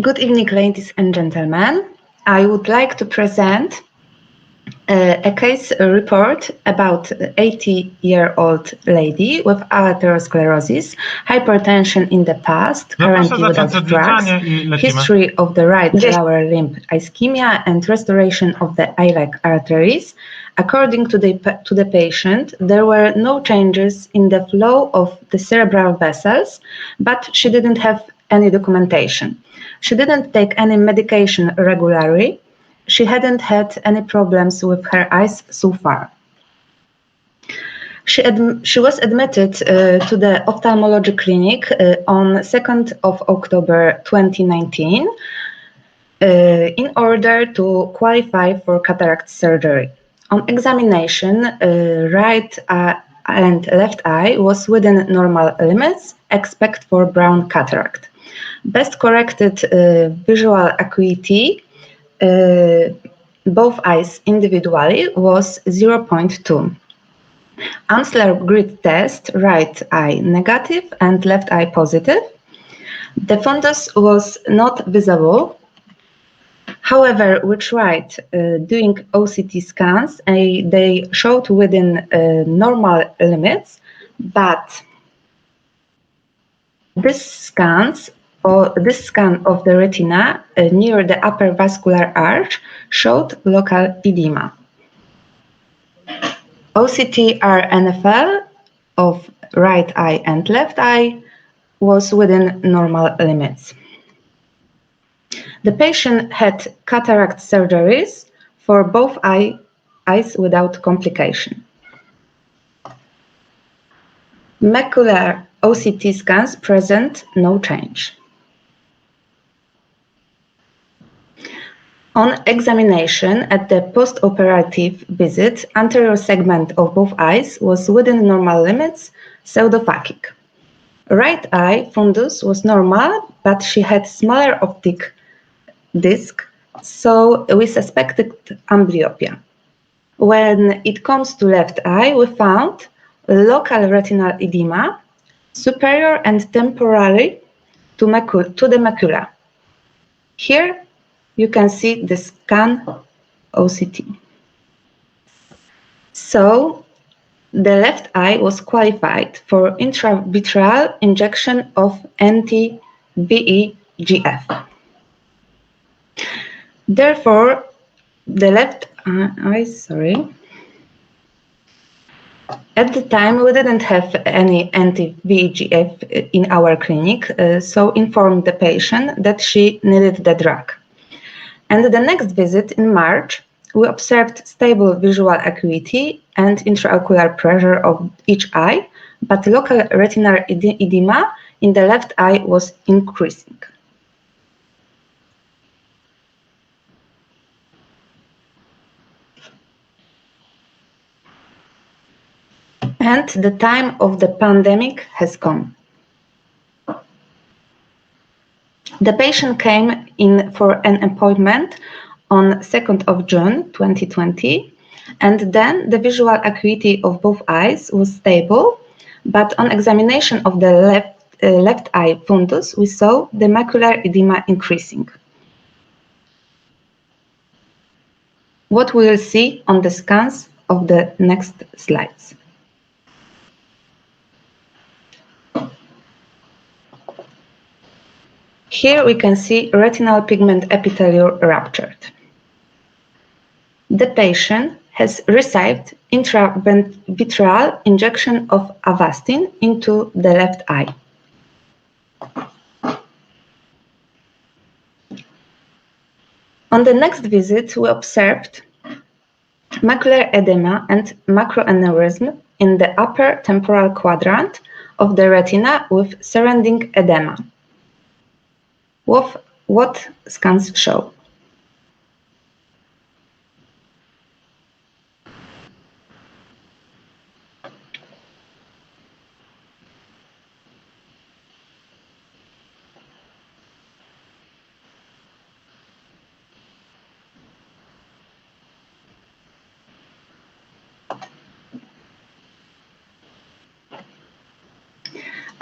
Good evening, ladies and gentlemen. I would like to present uh, a case report about 80 year old lady with atherosclerosis, hypertension in the past, Ja proszę currently without drugs, odliczanie i lecimy. history of the right Yes. lower limb ischemia and restoration of the iliac arteries. According to the, to the patient, there were no changes in the flow of the cerebral vessels, but she didn't have any documentation. She didn't take any medication regularly. She hadn't had any problems with her eyes so far. She, she was admitted uh, to the ophthalmology clinic uh, on 2nd of October 2019 uh, in order to qualify for cataract surgery. On examination, uh, right and left eye was within normal limits, except for brown cataract. Best corrected uh, visual acuity, uh, both eyes individually, was 0.2. Amsler grid test, right eye negative and left eye positive. The fundus was not visible. However, we tried uh, doing OCT scans and they showed within uh, normal limits, but this scans or this scan of the retina uh, near the upper vascular arch showed local edema. OCT RNFL of right eye and left eye was within normal limits. The patient had cataract surgeries for both eye, eyes without complication. Macular OCT scans present no change. On examination at the post-operative visit, anterior segment of both eyes was within normal limits, pseudophakic. Right eye fundus was normal, but she had smaller optic disc, so we suspected amblyopia. When it comes to left eye, we found local retinal edema, superior and temporary to, to the macula. Here you can see the scan OCT. So the left eye was qualified for intravitreal injection of anti-VEGF. Therefore, the left eye, sorry, at the time we didn't have any anti-VEGF in our clinic, uh, so informed the patient that she needed the drug. And the next visit in March, we observed stable visual acuity and intraocular pressure of each eye, but local retinal edema in the left eye was increasing. And the time of the pandemic has come. The patient came in for an appointment on 2nd of June 2020, and then the visual acuity of both eyes was stable, but on examination of the left, uh, left eye fundus, we saw the macular edema increasing. What we will see on the scans of the next slides. Here we can see retinal pigment epithelial ruptured. The patient has received intravitreal injection of Avastin into the left eye. On the next visit, we observed macular edema and macroaneurysm in the upper temporal quadrant of the retina with surrounding edema what, what scans show.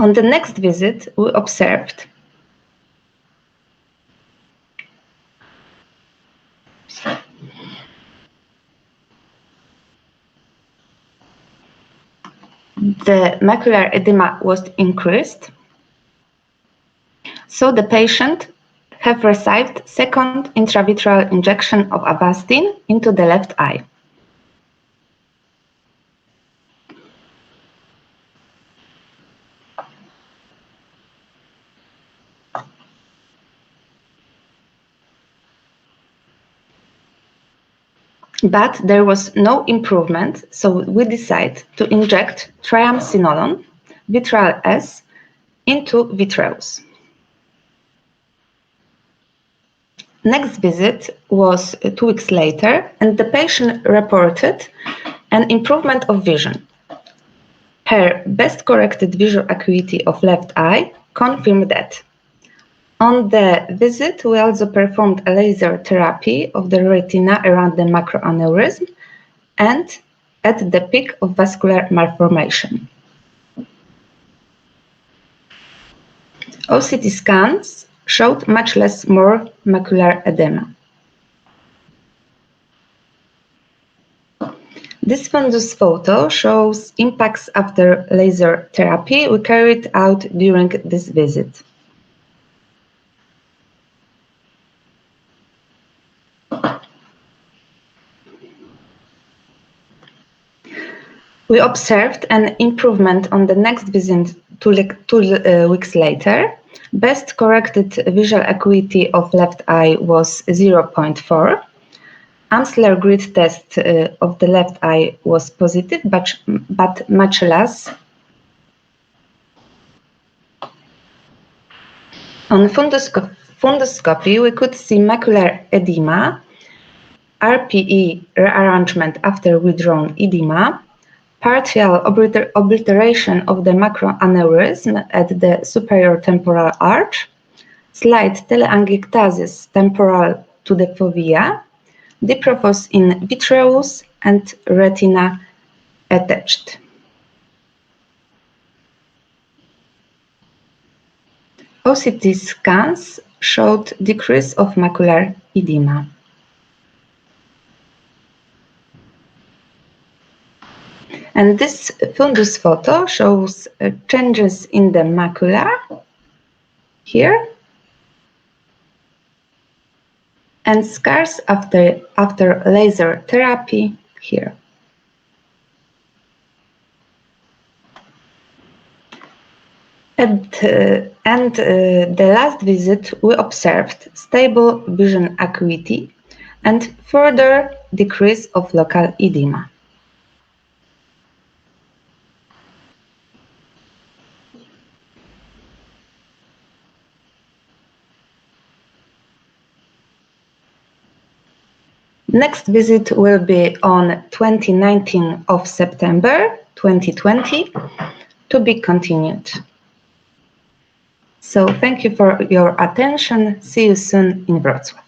On the next visit, we observed The macular edema was increased, so the patient have received second intravitreal injection of Avastin into the left eye. But there was no improvement, so we decided to inject triamcinolone, vitreal S, into vitreous. Next visit was two weeks later, and the patient reported an improvement of vision. Her best corrected visual acuity of left eye confirmed that. On the visit, we also performed a laser therapy of the retina around the macroaneurysm and at the peak of vascular malformation. OCT scans showed much less more macular edema. This fundus photo shows impacts after laser therapy we carried out during this visit. We observed an improvement on the next visit two, two uh, weeks later. Best corrected visual acuity of left eye was 0.4. Amsler grid test uh, of the left eye was positive, but, but much less. On fundoscop fundoscopy, we could see macular edema, RPE rearrangement after withdrawn edema, partial obliter obliteration of the macroaneurysm at the superior temporal arch, slight telangiectasis temporal to the fovea, diprophos in vitreous and retina attached. OCT scans showed decrease of macular edema. And this fundus photo shows uh, changes in the macula here and scars after, after laser therapy here. And, uh, and uh, the last visit, we observed stable vision acuity and further decrease of local edema. Next visit will be on 2019 of September 2020 to be continued. So thank you for your attention. See you soon in Wrocław.